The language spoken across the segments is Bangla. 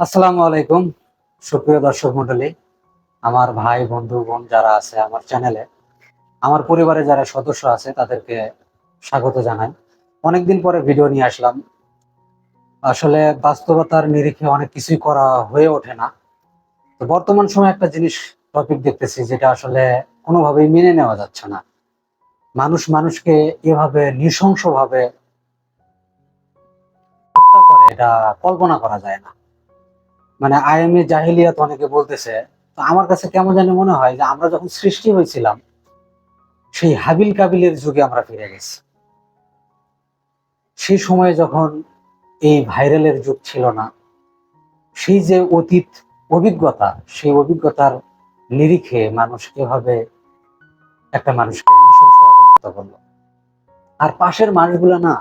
আসসালামু আলাইকুম, সুপ্রিয় দর্শক মন্ডলী আমার ভাই, বন্ধু, বোন যারা আছে আমার চ্যানেলে আমার পরিবারে যারা সদস্য আছে তাদেরকে স্বাগত জানাই। অনেকদিন পরে ভিডিও নিয়ে আসলাম। আসলে বাস্তবতার নিরিখে অনেক কিছুই করা হয়ে ওঠে না। তো বর্তমান সময়ে একটা জিনিস টপিক দেখতেছি যেটা আসলে কোনোভাবেই মেনে নেওয়া যাচ্ছে না। মানুষ মানুষকে এভাবে নৃশংসভাবে হত্যা করে, এটা কল্পনা করা যায় না। মানে আইএমএ জাহিলিয়াত অনেকে বলতেছে, তো আমার কাছে কেমন জানি মনে হয় যে আমরা যখন সৃষ্টি হয়েছিলাম, সেই হাবিল কাবিলের যুগে আমরা ফিরে গেছি। সেই সময়ে যখন এই ভাইরালের যুগ ছিল না, সেই যে অতীত অভিজ্ঞতা, সেই অভিজ্ঞতার নিরিখে মানুষ এভাবে একটা মানুষকে নৃশংসভাবে করল। আর পাশের মানুষগুলো না,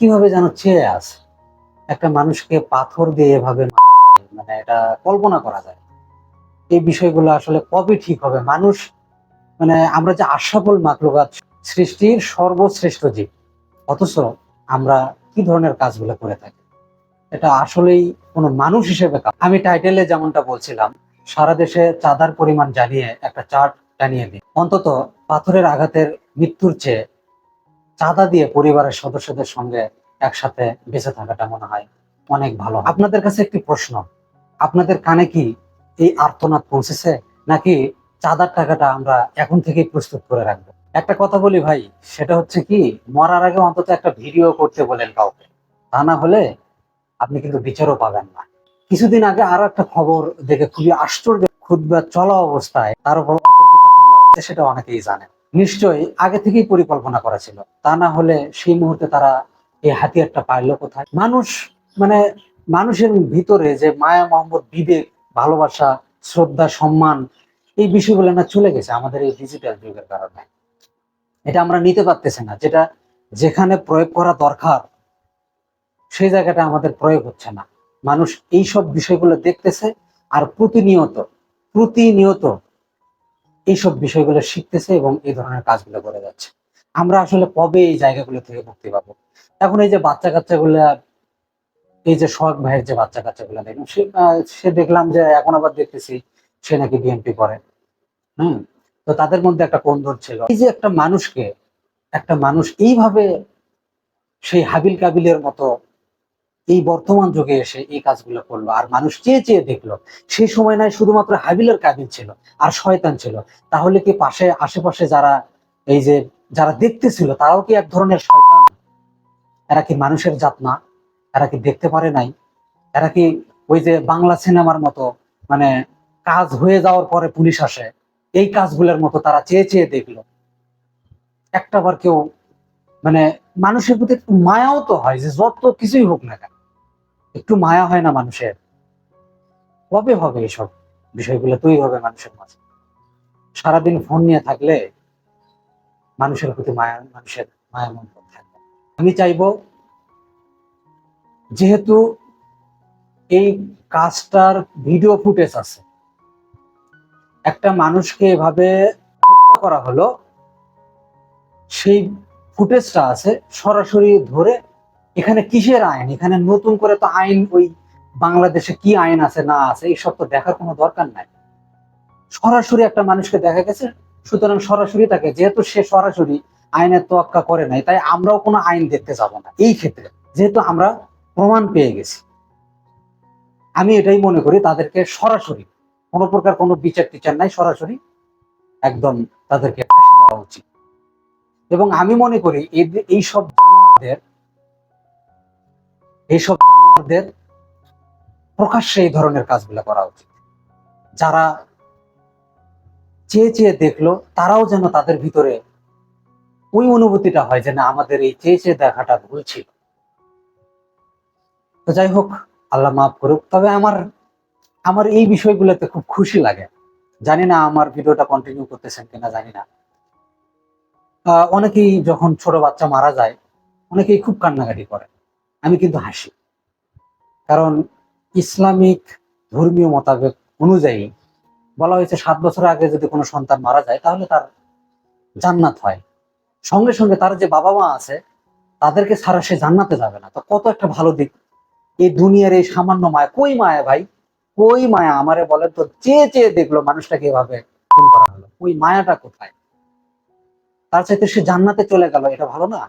কীভাবে যেন চেয়ে আছে? একটা মানুষকে পাথর দিয়ে এভাবে মারা মানে এটা কল্পনা করা যায়। এই বিষয়গুলো আসলে কবে ঠিক হবে? মানুষ মানে আমরা যে আশাফল মাকলুকাত সৃষ্টির সর্বশ্রেষ্ঠ জীব, অথচ আমরা কি ধরনের কাজগুলো করে থাকি? এটা আসলেই কোনো মানুষ হিসেবে আমি টাইটেলে যেমনটা বলছিলাম, সারা দেশে চাঁদার পরিমাণ জানিয়ে একটা চার্ট টানিয়ে দিই। অন্তত পাথরের আঘাতের মৃত্যুর চেয়ে চাঁদা দিয়ে পরিবারের সদস্যদের সঙ্গে একসাথে বেঁচে থাকাটা মনে হয় অনেক ভালো। আপনাদের কাছে একটি প্রশ্ন আপনাদের কানে কি এই আর্তনাদ পৌঁছেছে? নাকি চাঁদার টাকাটা আমরা এখন থেকেই প্রস্তুত করে রাখব? একটা কথা বলি ভাই, সেটা হচ্ছে কি, মরার আগে অন্তত একটা ভিডিও করতে বলেন কাউকে। তা না হলে আপনি কিন্তু বিচারও পাবেন না। কিছুদিন আগে আরও একটা খবর দেখে খুবই আশ্চর্য খুদবা চলা অবস্থায় তার উপর সেটা অনেকেই জানেন। নিশ্চয়ই আগে থেকেই পরিকল্পনা করা ছিল। তা না হলে সেই মুহূর্তে তারা এই হাতিয়ারটা পাইলো কোথায়? মানুষ মানে মানুষের ভিতরে যে মায়া মোহাম্মদ বিবেক, ভালোবাসা, শ্রদ্ধা, সম্মান, এই বিষয়গুলো না চলে গেছে আমাদের এই ডিজিটাল যুগের কারণে। এটা আমরা নিতে পারতেছি না। যেটা যেখানে প্রয়োগ করা দরকার, সেই জায়গাটা আমাদের প্রয়োগ হচ্ছে না। মানুষ এই সব বিষয়গুলো দেখতেছে আর প্রতিনিয়ত প্রতিনিয়ত এইসব বিষয়গুলো শিখতেছে এবং এই ধরনের কাজগুলো করে যাচ্ছে। আমরা আসলে কবে এই জায়গাগুলো থেকে মুক্তি পাবো? এখন এই যে বাচ্চা কাচ্চাগুলো এই যে সোহাগ ভাইয়ের যে বাচ্চা কাচ্চা কাচ্চাগুলো দেখলাম, সে সে দেখলাম যে এখন আবার দেখতেছি সে নাকি বিএনপি করে। হম? তো তাদের মধ্যে একটা কোন্দর ছিল। এই যে একটা মানুষকে, একটা মানুষ এইভাবে সেই হাবিল কাবিলের মতো এই বর্তমান যুগে এসে এই কাজগুলো করল, আর মানুষ চেয়ে চেয়ে দেখল, সেই সময় নয় শুধুমাত্র হাবিলের কাবিল ছিল আর শয়তান ছিল। তাহলে কি পাশে, আশেপাশে যারা এই যে যারা দেখতেছিল, তারাও কি এক ধরনের শয়তান? এরা কি মানুষের জাত না? এরা কি দেখতে পারে নাই? এরা কি ওই যে বাংলা সিনেমার মতো মানে কাজ হয়ে যাওয়ার পরে পুলিশ আসে, এই কাজগুলোর মতো তারা চেয়ে চেয়ে দেখল। একটা বার কেউ মানে মানুষের প্রতি একটু মায়াও তো হয় যে যত কিছুই হোক না কেন, একটু মায়া হয় না মানুষের। কবে হবে এসব বিষয়গুলো? তৈরি হবে মানুষের মাঝে। সারাদিন ফোন নিয়ে থাকলে মানুষের প্রতি মায়া, মানুষের মায়া মন থাকবে। আমি চাইব যেহেতু এই কাজটার ভিডিও ফুটেজ আছে, একটা মানুষকে এভাবে হত্যা করা হলো, সেই ফুটেজটা আছে সরাসরি ধরে এখানে কিসের আইন? এখানে নতুন করে তো আইন, ওই বাংলাদেশে কি আইন আছে, না আছে এইসব তো দেখার কোনো দরকার নাই। সরাসরি একটা মানুষকে দেখা গেছে, সুতরাং সরাসরি তাকে, যেহেতু সে সরাসরি আইনের তোয়াক্কা করে নাই, তাই আমরাও কোনো আইন দেখতে যাব না। এই ক্ষেত্রে, যেহেতু আমরা প্রমাণ পেয়ে গেছি। আমি এটাই মনে করি তাদেরকে সরাসরি, কোনো প্রকার কোনো বিচার টিচার নাই, সরাসরি একদম তাদেরকে ফাঁসি দেওয়া উচিত। এবং আমি মনে করি এইসব জানোয়ারদের এইসব জানোয়ারদের প্রকাশ্যে এই ধরনের কাজগুলো করা উচিত। যারা চেয়ে চেয়ে দেখল, তারাও যেন তাদের ভিতরে ওই অনুভূতিটা হয় যে না, আমাদের এই চেয়ে চেয়ে দেখাটা ভুল ছিল। তো যাই হোক, আল্লাহ মাফ করুক। তবে আমার আমার এই বিষয়গুলোতে খুব খুশি লাগে। জানি না আমার ভিডিওটা কন্টিনিউ করতেছেন কিনা, জানি না। অনেকেই যখন ছোট বাচ্চা মারা যায়, অনেকেই খুব কান্নাকাটি করে। আমি কিন্তু হাসি। কারণ ইসলামিক ধর্মীয় মোতাবেক অনুযায়ী বলা হয়েছে, সাত বছর আগে যদি কোনো সন্তান মারা যায়, তাহলে তার জান্নাত হয়। সঙ্গে সঙ্গে তার যে বাবা মা আছে, তাদেরকে ছাড়া সে জান্নাতে যাবে না। তো কত একটা ভালো দিক এই দুনিয়ার এই সামান্য মায়া। কই মায়া ভাই? কই মায়া? আমারে বলেন তো, চেয়ে চেয়ে দেখল মানুষটাকে এভাবে খুন করা হলো। ওই মায়াটা কোথায়? তার চাইতে সে জান্নাতে চলে গেল, এটা ভালো না?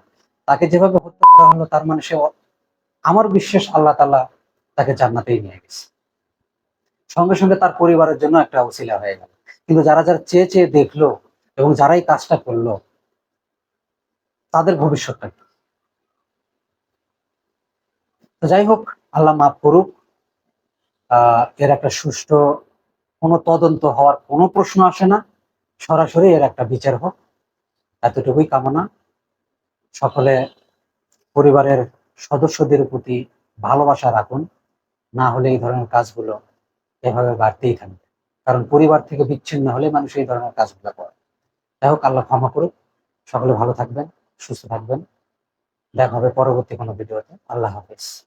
তাকে যেভাবে হত্যা করা হলো, তার মানে সে আমার বিশ্বাস আল্লাহ তাআলা তাকে জান্নাতেই নিয়ে গেছে। সঙ্গে সঙ্গে তার পরিবারের জন্য একটা উসিলা হয়ে গেল। কিন্তু যারা যারা চেয়ে চেয়ে দেখল এবং যারাই কাজটা করল, তাদের ভবিষ্যৎটা কি তো যাই হোক, আল্লাহ মাফ করুক। এর একটা সুষ্ঠু কোনো তদন্ত হওয়ার কোনো প্রশ্ন আসে না। সরাসরি এর একটা বিচার হোক। এতটুকুই কামনা। সকলে পরিবারের সদস্যদের প্রতি ভালোবাসা রাখুন। না হলে এই ধরনের কাজগুলো এভাবে বাড়তেই থাকবে। কারণ পরিবার থেকে বিচ্ছিন্ন হলে মানুষ এই ধরনের কাজগুলো করে। যাই হোক, আল্লাহ ক্ষমা করুক। সকলে ভালো থাকবেন, সুস্থ থাকবেন। দেখা হবে পরবর্তী কোনো ভিডিওতে। আল্লাহ হাফেজ।